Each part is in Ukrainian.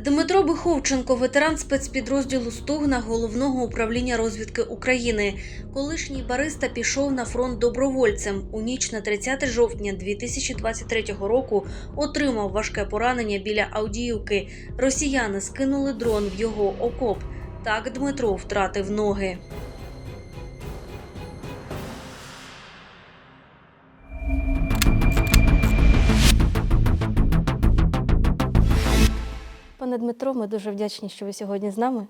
Дмитро Биховченко, ветеран спецпідрозділу Стугна головного управління розвідки України. Колишній бариста пішов на фронт добровольцем. У ніч на 30 жовтня 2023 року отримав важке поранення біля Авдіївки. Росіяни скинули дрон в його окоп. Так Дмитро втратив ноги. Пане Дмитро, ми дуже вдячні, що ви сьогодні з нами.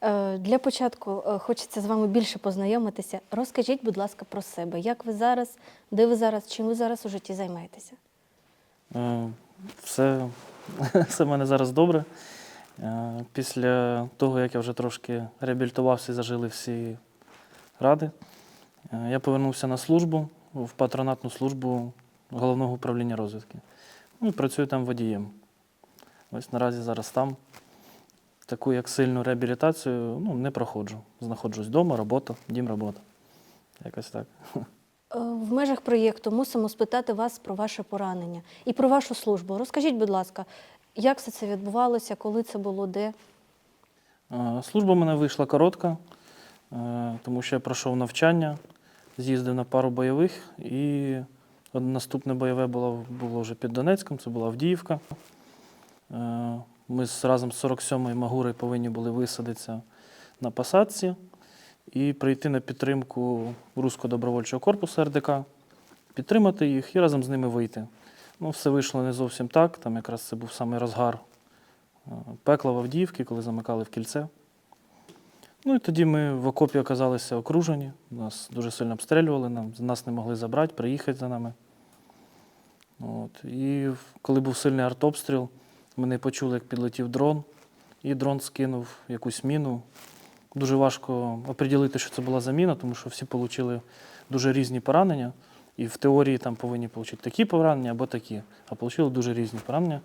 Е, Для початку е, хочеться з вами більше познайомитися. Розкажіть, будь ласка, про себе. Як ви зараз, де ви зараз, чим ви зараз у житті займаєтеся? Е, Все, все в мене зараз добре. Після того, як я вже трошки реабілітувався і зажили всі ради, я повернувся на службу в патронатну службу головного управління розвідки. Ну, і працюю там водієм. Ось наразі зараз там. Таку як сильну реабілітацію ну, не проходжу. Знаходжусь вдома, робота, дім, робота. Якось так. Е, В межах проєкту мусимо спитати вас про ваше поранення і про вашу службу. Розкажіть, будь ласка, як все це відбувалося, коли це було, де? Е, Служба в мене вийшла коротка, е, тому що я пройшов навчання, з'їздив на пару бойових, і наступне бойове було, було вже під Донецьком, це була Авдіївка. Е, Ми разом з 47-ю Магурою повинні були висадитися на посадці і прийти на підтримку Руського добровольчого корпусу РДК, підтримати їх і разом з ними вийти. Ну, все вийшло не зовсім так. Там якраз це був самий розгар е, пекла в Авдіївці, коли замикали в кільце. Ну і тоді ми в окопі оказалися окружені, нас дуже сильно обстрілювали, нам, нас не могли забрати, приїхати за нами. От. І коли був сильний артобстріл, ми почули, як підлетів дрон, і дрон скинув якусь міну. Дуже важко оприділити, що це була за міна, тому що всі отримали дуже різні поранення. І в теорії там повинні отримати такі поранення або такі, а отримали дуже різні поранення.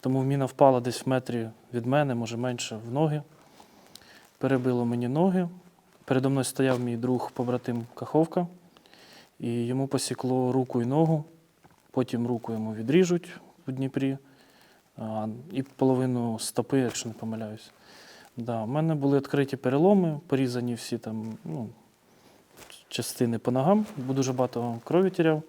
Тому міна впала десь в метрі від мене, може менше, в ноги. Перебило мені ноги. Передо мною стояв мій друг побратим Каховка, і йому посікло руку і ногу. Потім руку йому відріжуть в Дніпрі, і половину стопи, якщо не помиляюсь. Да, у мене були відкриті переломи, порізані всі там ну, частини по ногам, бо дуже багато крові тіряв.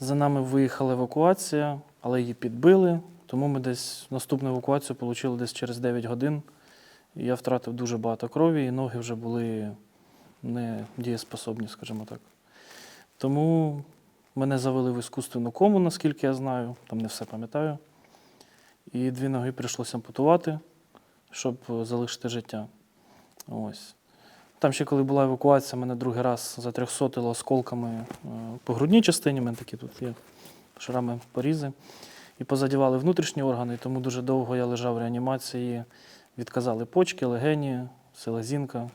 За нами виїхала евакуація, але її підбили, тому ми десь наступну евакуацію отримали десь через 9 годин. І я втратив дуже багато крові, і ноги вже були не дієспособні, скажімо так. Тому мене завели в іскусственну кому, наскільки я знаю, там не все пам'ятаю. І дві ноги прийшлося ампутувати, щоб е, залишити життя. Ось. Там ще коли була евакуація, мене другий раз затрьохсотило осколками е, по грудній частині, мене такі тут є шрами порізи. І позадівали внутрішні органи, тому дуже довго я лежав в реанімації. Відказали почки, легені, селезінка.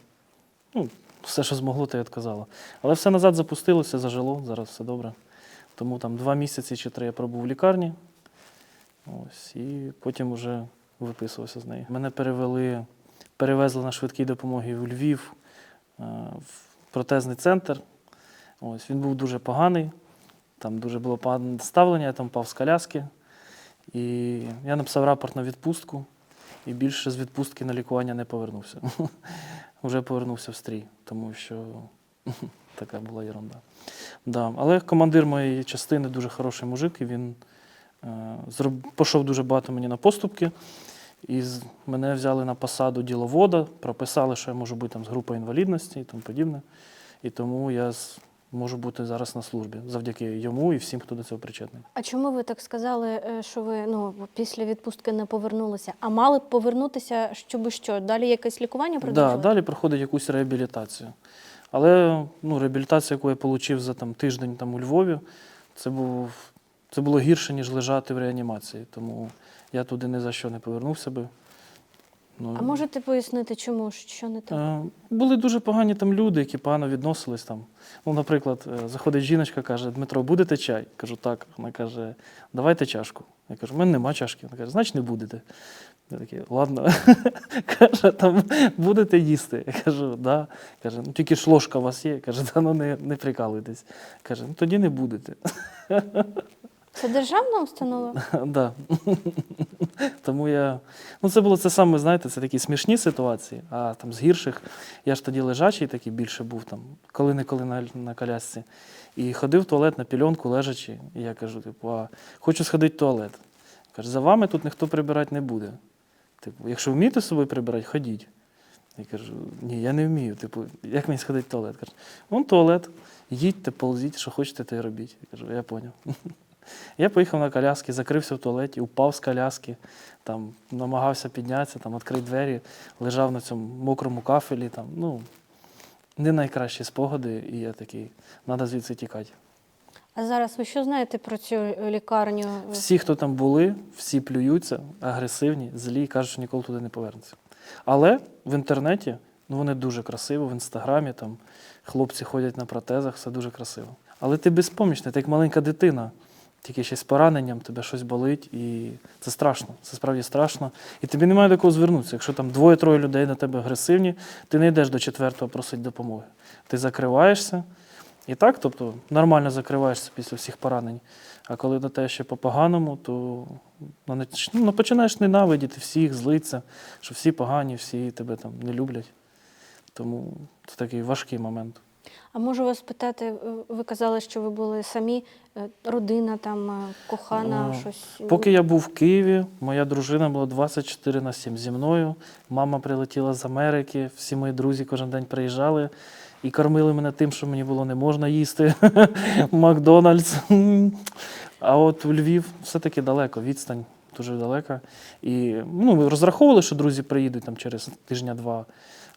Ну, все, що змогло, те відказало. Але все назад запустилося, зажило, зараз все добре. Тому там два місяці чи три я пробув в лікарні. Ось, і потім вже виписувався з неї. Мене перевели, перевезли на швидкій допомогі в Львів, е, в протезний центр. Ось, він був дуже поганий, там дуже було погане ставлення, я там впав з коляски. І я написав рапорт на відпустку, і більше з відпустки на лікування не повернувся. Вже повернувся в стрій, тому що така була ерунда. Да. Але командир моєї частини дуже хороший мужик, і він е, зроб... пішов дуже багато мені на поступки. І з... мене взяли на посаду діловода, прописали, що я можу бути там з групою інвалідності і тому подібне. І тому я з... можу бути зараз на службі завдяки йому і всім, хто до цього причетний. А чому ви так сказали, е, що ви ну, після відпустки не повернулися? А мали б повернутися, щоб що? Далі якесь лікування Да, продовжувати? далі проходить якусь реабілітацію. Але ну, реабілітація, яку я отримав за там, тиждень там, у Львові, це, був, це було гірше, ніж лежати в реанімації. Тому я туди ні за що не повернувся би. Ну, А можете пояснити, чому? Що не так? Е, Були дуже погані там люди, які погано відносились там. Ну, наприклад, е, заходить жіночка, каже: Дмитро, будете чай? Кажу, так. Вона каже, давайте чашку. Я кажу, в мене нема чашки. Вона каже, значить не будете. Я такий, ладно. каже, там будете їсти. Я кажу, да. Каже, ну тільки ж ложка у вас є. Каже, да ну не, не прикалуйтесь. Каже, ну тоді не будете. Це державна установа? Да. Тому я. Ну, це було це саме, знаєте, це такі смішні ситуації, а там з гірших я ж тоді лежачий такий більше був там, коли-неколи на, на колясці. І ходив в туалет на пільонку лежачи. І я кажу, типу, а хочу сходити в туалет. Каже, за вами тут ніхто прибирати не буде. Типу, якщо вмієте з собою прибирати, ходіть. Я кажу, ні, я не вмію. Типу, як мені сходити в туалет? Каже, вон туалет, їдьте, ползіть, що хочете, то й робіть. Я кажу, я поняв. Я поїхав на коляски, закрився в туалеті, упав з коляски, там, намагався піднятися, там, відкрити двері, лежав на цьому мокрому кафелі. Там, ну, не найкращі спогади, і я такий, треба звідси тікати. А зараз ви що знаєте про цю лікарню? Всі, хто там були, всі плюються, агресивні, злі, і кажуть, що ніколи туди не повернуться. Але в інтернеті ну, вони дуже красиво, в інстаграмі там хлопці ходять на протезах, все дуже красиво. Але ти безпомічний, ти як маленька дитина, тільки ще з пораненням, тебе щось болить, і це страшно. Це справді страшно. І тобі немає до кого звернутися. Якщо там двоє-троє людей на тебе агресивні, ти не йдеш до четвертого просити допомоги. Ти закриваєшся. І так, тобто нормально закриваєшся після всіх поранень. А коли на те ще по-поганому, то ну, ну, починаєш ненавидіти всіх, злитися, що всі погані, всі тебе там не люблять. Тому це такий важкий момент. А можу вас питати, е, ви казали, що ви були самі, е, родина там, е, кохана, Е, щось. Поки я був в Києві, моя дружина була 24 на 7 зі мною. Мама прилетіла з Америки, всі мої друзі кожен день приїжджали і кормили мене тим, що мені було не можна їсти. Макдональдс. А от в Львів все-таки далеко, відстань дуже далека. І ну, ми розраховували, що друзі приїдуть там через тижня-два,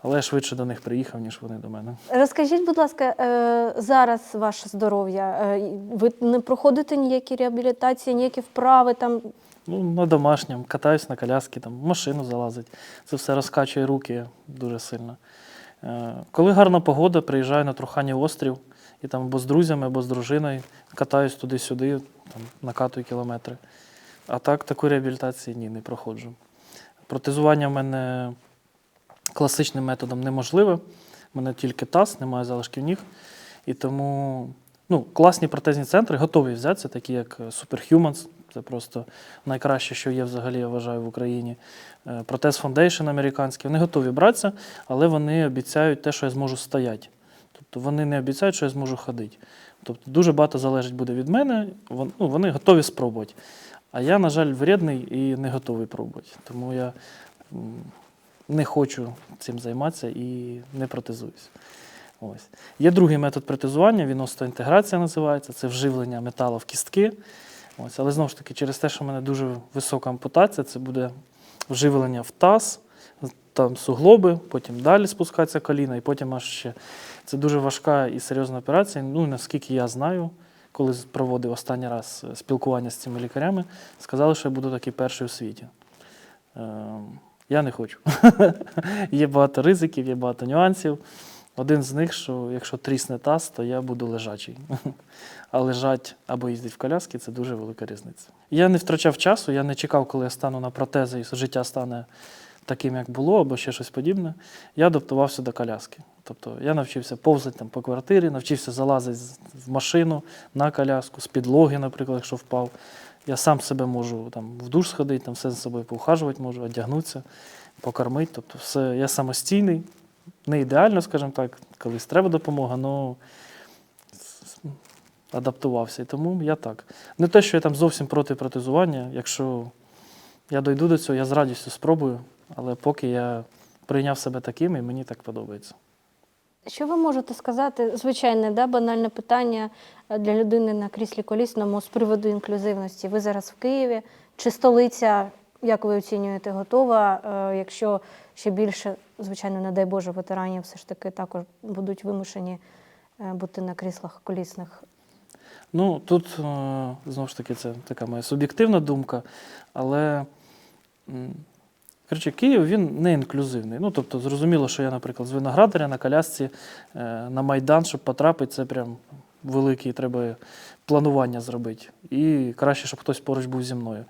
але я швидше до них приїхав, ніж вони до мене. Розкажіть, будь ласка, е, зараз ваше здоров'я. Е, Ви не проходите ніякі реабілітації, ніякі вправи там. Ну, на домашньому, катаюсь на коляски, там, в машину залазить. Це все розкачує руки дуже сильно. Е, Коли гарна погода, приїжджаю на Труханів острів і там або з друзями, або з дружиною, катаюсь туди-сюди, там, накатую кілометри. А так, такої реабілітації ні, не проходжу. Протезування в мене класичним методом неможливе. У мене тільки таз, немає залишків ніг. І тому ну, класні протезні центри готові взятися, такі як е, Superhumans, це просто найкраще, що є взагалі, я вважаю, в Україні. Е, Протез Foundation американський, вони готові братися, але вони обіцяють те, що я зможу стояти. Тобто вони не обіцяють, що я зможу ходити. Тобто дуже багато залежить буде від мене, ну, вони готові спробувати. А я, на жаль, вредний і не готовий пробувати. Тому я не хочу цим займатися і не протезуюсь. Ось. Є другий метод протезування, він остеоінтеграція називається, це вживлення металу в кістки. Ось. Але знову ж таки, через те, що в мене дуже висока ампутація, це буде вживлення в таз, там суглоби, потім далі спускається коліна, і потім аж ще. Це дуже важка і серйозна операція. Ну, наскільки я знаю, коли проводив останній раз е, спілкування з цими лікарями, сказали, що я буду такий перший у світі. Ем, Я не хочу. є багато ризиків, є багато нюансів. Один з них, що якщо трісне таз, то я буду лежачий. А лежать або їздити в коляски це дуже велика різниця. Я не втрачав часу, я не чекав, коли я стану на протези і життя стане таким, як було, або ще щось подібне. Я адаптувався до коляски. Тобто я навчився повзати там по квартирі, навчився залазити в машину на коляску, з підлоги, наприклад, якщо впав. Я сам себе можу там, в душ сходити, там все за собою поухажувати можу, одягнутися, покормити. Тобто все, я самостійний, не ідеально, скажімо так, колись треба допомога, але адаптувався. І тому я так. Не те, що я там зовсім проти протезування. Якщо я дойду до цього, я з радістю спробую, але поки я прийняв себе таким, і мені так подобається. Що ви можете сказати? Звичайне, да, банальне питання е, для людини на кріслі колісному з приводу інклюзивності. Ви зараз в Києві. Чи столиця, як ви оцінюєте, готова? Е, Якщо ще більше, звичайно, не дай Боже, ветеранів все ж таки також будуть вимушені е, бути на кріслах колісних. Ну, тут, знову ж таки, це така моя суб'єктивна думка, але коротше, Київ він не інклюзивний. Ну, тобто, зрозуміло, що я, наприклад, з виноградаря на колясці е, на Майдан, щоб потрапити, це прям велике, треба планування зробити. І краще, щоб хтось поруч був зі мною.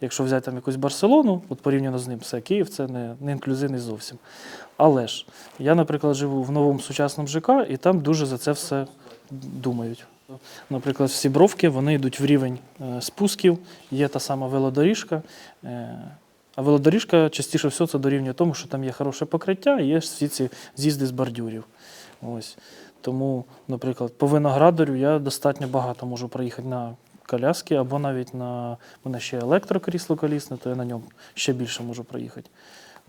Якщо взяти там якусь Барселону, от порівняно з ним, все, Київ це не, не інклюзивний зовсім. Але ж я, наприклад, живу в новому сучасному ЖК, і там дуже за це все думають. Наприклад, всі бровки вони йдуть в рівень е, спусків, є та сама велодоріжка. А велодоріжка частіше всього це дорівнює тому, що там є хороше покриття і є всі ці з'їзди з бордюрів. Ось. Тому, наприклад, по виноградарю я достатньо багато можу проїхати на коляски, або навіть на у мене ще електрокрісло колісне, то я на ньому ще більше можу проїхати.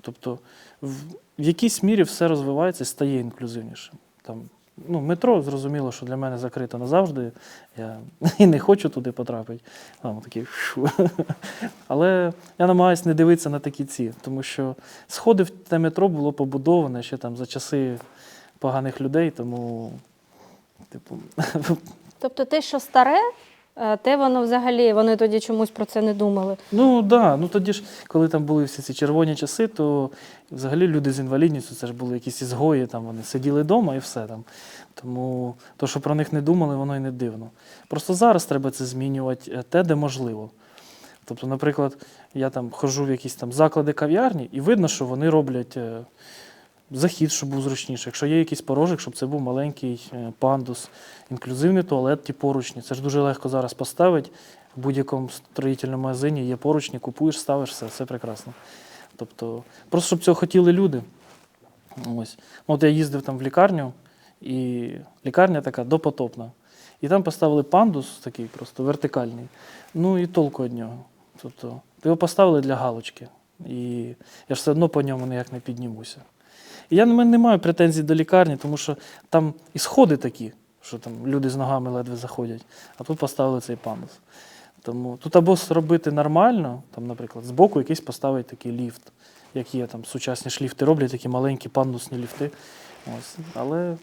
Тобто, в якійсь мірі все розвивається і стає інклюзивнішим. Там, ну, метро, зрозуміло, що для мене закрито назавжди. Я і не хочу туди потрапити. Там, такі шу. Але я намагаюся не дивитися на такі ці, тому що сходи в те метро було побудоване ще там за часи поганих людей, тому, типу, Тобто те, що старе, те воно взагалі, вони тоді чомусь про це не думали. Ну так, да. ну тоді ж, коли там були всі ці червоні часи, то взагалі люди з інвалідністю це ж були якісь ізгої, там вони сиділи вдома і все там. Тому то, що про них не думали, воно і не дивно. Просто зараз треба це змінювати е, те, де можливо. Тобто, наприклад, я там ходжу в якісь там заклади кав'ярні, і видно, що вони роблять е, захід, щоб був зручніше. Якщо є якийсь порожик, щоб це був маленький е, пандус, інклюзивний туалет, ті поручні. Це ж дуже легко зараз поставити. В будь-якому строїтельному магазині є поручні, купуєш, ставиш все, все прекрасно. Тобто, просто щоб цього хотіли люди. Ось. Ну, От я їздив там в лікарню, і лікарня така допотопна. І там поставили пандус такий просто вертикальний. Ну і толку від нього. Тобто, його поставили для галочки. І я ж все одно по ньому ніяк не піднімуся. І я мене не маю претензій до лікарні, тому що там і сходи такі, що там люди з ногами ледве заходять, а тут поставили цей пандус. Тому тут або зробити нормально, там, наприклад, збоку якийсь поставити такий ліфт, як є там сучасні ж ліфти роблять, такі маленькі пандусні ліфти. Ось. Але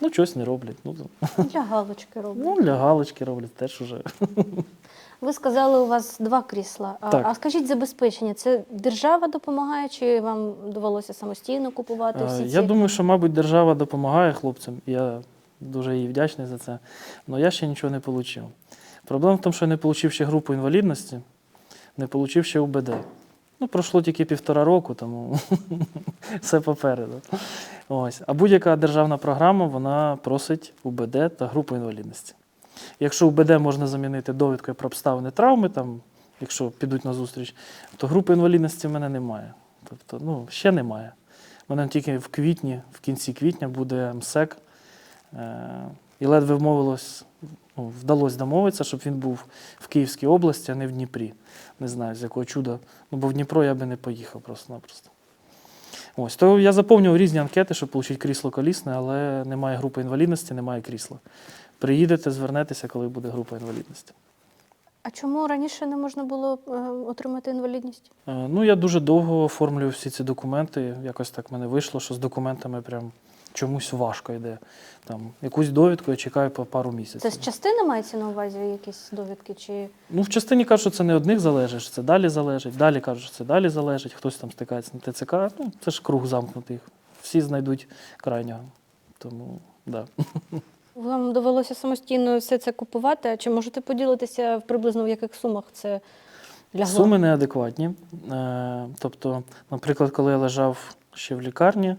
ну, щось не роблять. Ну, Для галочки роблять. ну, для галочки роблять теж уже. Ви сказали, у вас два крісла. А, Так. а скажіть забезпечення, це держава допомагає, чи вам довелося самостійно купувати Е, всі Я ці? думаю, що, мабуть, держава допомагає хлопцям. Я дуже їй вдячний за це. Але я ще нічого не отримав. Проблема в тому, що я не отримав ще групу інвалідності, не отримав ще УБД. Ну, пройшло тільки півтора року, тому все попереду. Ось. А будь-яка державна програма вона просить УБД та групу інвалідності. Якщо УБД можна замінити довідкою про обставини травми, там, якщо підуть на зустріч, то групи інвалідності в мене немає. Тобто, ну, ще немає. У мене тільки в квітні, в кінці квітня буде МСЕК. Е, і ледве вмовилось, ну, вдалося домовитися, щоб він був в Київській області, а не в Дніпрі. Не знаю, з якого чуда. Ну, бо в Дніпро я би не поїхав просто-напросто. Ось, то я заповнював різні анкети, щоб отримати крісло колісне, але немає групи інвалідності, немає крісла. Приїдете, звернетеся, коли буде група інвалідності. А чому раніше не можна було е, отримати інвалідність? Е, Ну, я дуже довго оформлюю всі ці документи. Якось так в мене вийшло, що з документами прям чомусь важко йде. Там, якусь довідку я чекаю по пару місяців. Це з частини мається на увазі якісь довідки? Чи Ну, в частині кажуть, що це не одних залежить, що це далі залежить. Далі кажуть, що це далі залежить. Хтось там стикається на ТЦК. Ну, це ж круг замкнутий. Всі знайдуть крайнього. Тому, да. вам довелося самостійно все це купувати? Чи можете поділитися приблизно в яких сумах це лягло? Суми неадекватні. Е, Тобто, наприклад, коли я лежав ще в лікарні,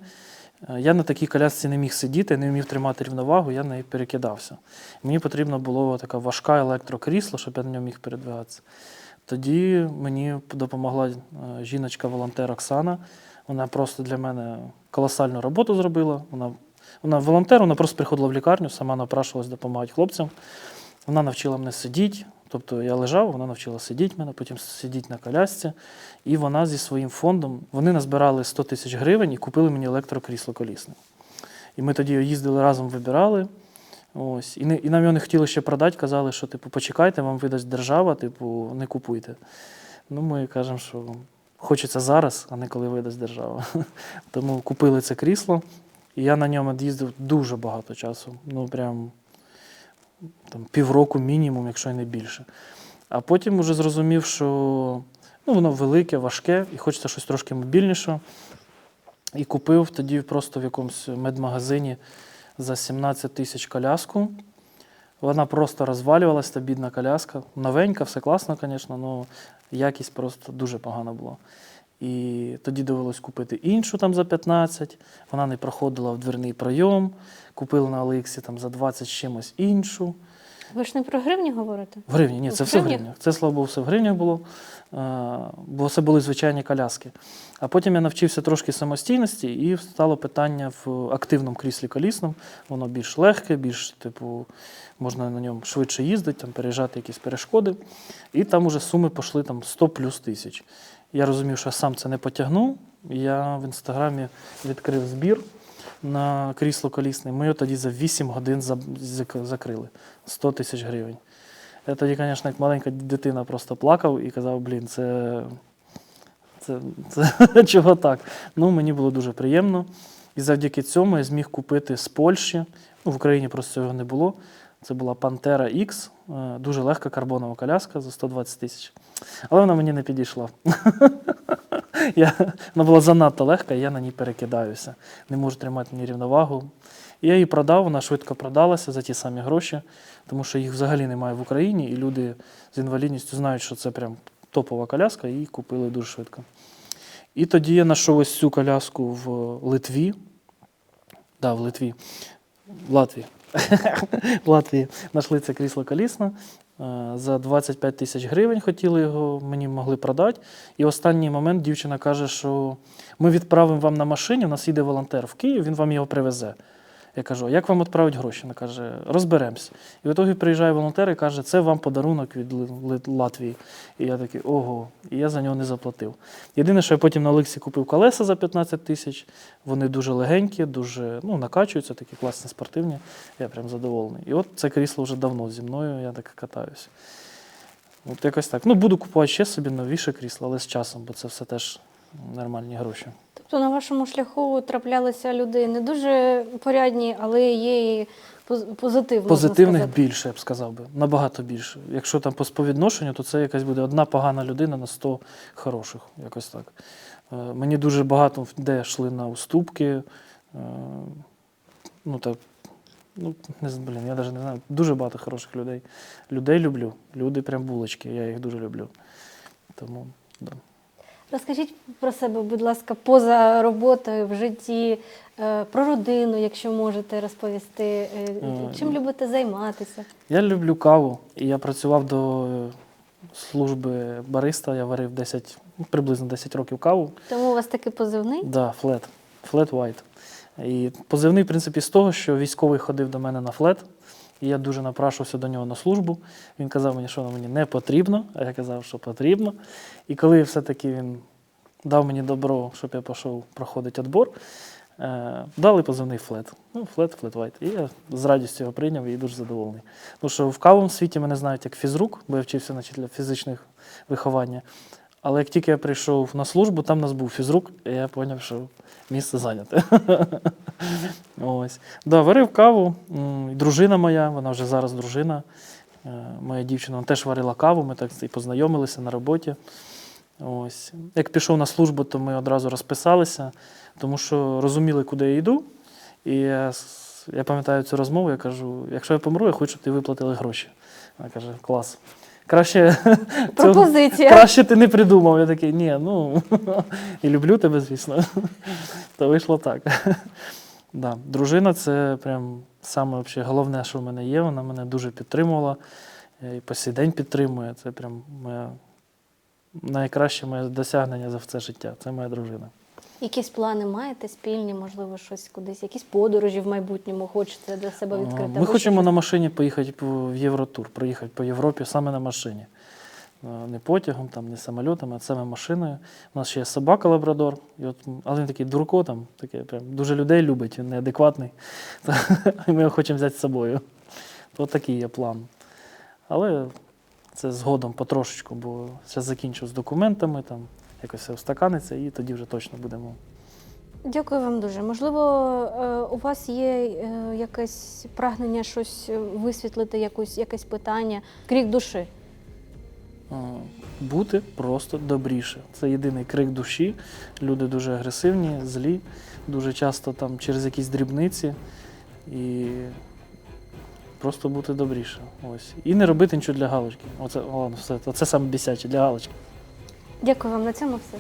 е, я на такій колясці не міг сидіти, не вмів тримати рівновагу, я неї перекидався. Мені потрібно було така важка електрокрісло, щоб я на ньому міг передвигатися. Тоді мені допомогла е, жіночка-волонтер Оксана. Вона просто для мене колосальну роботу зробила. Вона, вона волонтер, вона просто приходила в лікарню, сама напрашувалась допомагати хлопцям. Вона навчила мене сидіти. Тобто я лежав, вона навчила сидіти мене, потім сидіти на колясці. І вона зі своїм фондом, вони назбирали 100 тисяч гривень і купили мені електрокрісло колісне. І ми тоді їздили разом, вибирали. Ось. І, не, і нам його не хотіли ще продати, казали, що типу, почекайте, вам видасть держава, типу, не купуйте. Ну, ми кажемо, що хочеться зараз, а не коли видасть держава. Тому купили це крісло, і я на ньому їздив дуже багато часу. Ну, прям там, півроку мінімум, якщо й не більше. А потім вже зрозумів, що ну, воно велике, важке, і хочеться щось трошки мобільніше. І купив тоді просто в якомусь медмагазині за 17 тисяч коляску. Вона просто розвалювалася, та бідна коляска. Новенька, все класно, звісно, але якість просто дуже погана була. І тоді довелось купити іншу там за 15. Вона не проходила в дверний пройом. Купили на Олексі там за 20 з чимось іншу. Ви ж не про гривні говорите? В гривні, ні, це В все в гривнях? гривнях. Це, слава Богу, все в гривнях було, е, бо це були звичайні коляски. А потім я навчився трошки самостійності, і стало питання в активному кріслі колісному. Воно більш легке, більш, типу, можна на ньому швидше їздити, там, переїжджати якісь перешкоди. І там уже суми пішли там 100 плюс тисяч. Я розумів, що я сам це не потягну. Я в інстаграмі відкрив збір на крісло колісне. Ми його тоді за 8 годин закрили. 100 тисяч гривень. Я тоді, звісно, як маленька дитина просто плакав і казав, блін, це, це, це чого так? Ну, мені було дуже приємно. І завдяки цьому я зміг купити з Польщі. Ну, в Україні просто цього не було. Це була Pantera X, е, дуже легка карбонова коляска за 120 тисяч. Але вона мені не підійшла. Я, вона була занадто легка, і я на ній перекидаюся. Не можу тримати ні рівновагу. Я її продав, вона швидко продалася за ті самі гроші, тому що їх взагалі немає в Україні, і люди з інвалідністю знають, що це прям топова коляска, і її купили дуже швидко. І тоді я знайшов ось цю коляску в Литві. Да, в Литві. В Латвії. В Латвії знайшли це крісло колісне. За 25 тисяч гривень хотіли його, мені могли продати. І останній момент дівчина каже, що ми відправимо вам на машині, у нас їде волонтер в Київ, він вам його привезе. Я кажу, як вам відправити гроші? Вона каже, розберемось. І в ітогі приїжджає волонтер і каже, це вам подарунок від Латвії. І я такий, ого, і я за нього не заплатив. Єдине, що я потім на Олексі купив колеса за 15 тисяч. Вони дуже легенькі, дуже ну, накачуються, такі класні спортивні. Я прям задоволений. І от це крісло вже давно зі мною, я так катаюся. От якось так. Ну, буду купувати ще собі новіше крісло, але з часом, бо це все теж нормальні гроші. Тобто на вашому шляху траплялися люди не дуже порядні, але є і поз- позитивно. Позитивних більше, я б сказав би, набагато більше. Якщо там по співвідношенню, то це якась буде одна погана людина на 100 хороших. Якось так. Е, Мені дуже багато де йшли на уступки. е, Ну так, ну, не блін, я навіть не знаю. Дуже багато хороших людей. Людей люблю. Люди прям булочки, я їх дуже люблю. Тому, да. Розкажіть про себе, будь ласка, поза роботою в житті, е, про родину, якщо можете розповісти. Е, Чим любите займатися? Я люблю каву, і я працював до служби бариста, я варив 10, ну, приблизно 10 років каву. Тому у вас такий позивний? Да, флет. Флет White. І позивний, в принципі, з того, що військовий ходив до мене на флет, і я дуже напрашувався до нього на службу. Він казав мені, що воно мені не потрібно, а я казав, що потрібно. І коли все-таки він дав мені добро, щоб я пішов проходити відбор, е, дали позивний флет. Ну, флет, флет White. І я з радістю його прийняв і дуже задоволений. Тому що в кавому світі мене знають як фізрук, бо я вчився на фізичних виховання. Але як тільки я прийшов на службу, там у нас був фізрук, і я зрозумів, що місце зайняте. Ось. Да, варив каву. Дружина моя, вона вже зараз дружина. е, Моя дівчина вона теж варила каву, ми так і познайомилися на роботі. Ось. Як пішов на службу, то ми одразу розписалися, тому що розуміли, куди я йду. І я, я пам'ятаю цю розмову, я кажу: якщо я помру, я хочу, щоб ти виплатили гроші. Вона каже, клас. Краще цього- Краще ти не придумав. Я такий, ні, ну і люблю тебе, звісно. То вийшло так. Да. Дружина це прям саме вообще головне, що в мене є. Вона мене дуже підтримувала і по сей день підтримує. Це прям моя найкраще моє досягнення за все життя. Це моя дружина. Якісь плани маєте спільні, можливо, щось кудись, якісь подорожі в майбутньому хочете для себе відкрити? Ми або хочемо щось? на машині поїхати в Євротур, проїхати по Європі саме на машині. Е, Не потягом, там, не самольотом, а саме машиною. У нас ще є собака лабрадор, і от, але він такий дурко, там, такий, прям, дуже людей любить, він неадекватний. І ми його хочемо взяти з собою. То такий є план. Але це згодом потрошечку, бо зараз закінчу з документами, там, якось все встаканиться, і тоді вже точно будемо. Дякую вам дуже. Можливо, е, у вас є е, якесь прагнення щось е, висвітлити, якусь, якесь питання, крік душі. Бути просто добріше. Це єдиний крик душі. Люди дуже агресивні, злі, дуже часто там через якісь дрібниці. І просто бути добріше. Ось. І не робити нічого для галочки. Оце, ладно, все. Оце саме бісяче для галочки. Дякую вам на цьому все.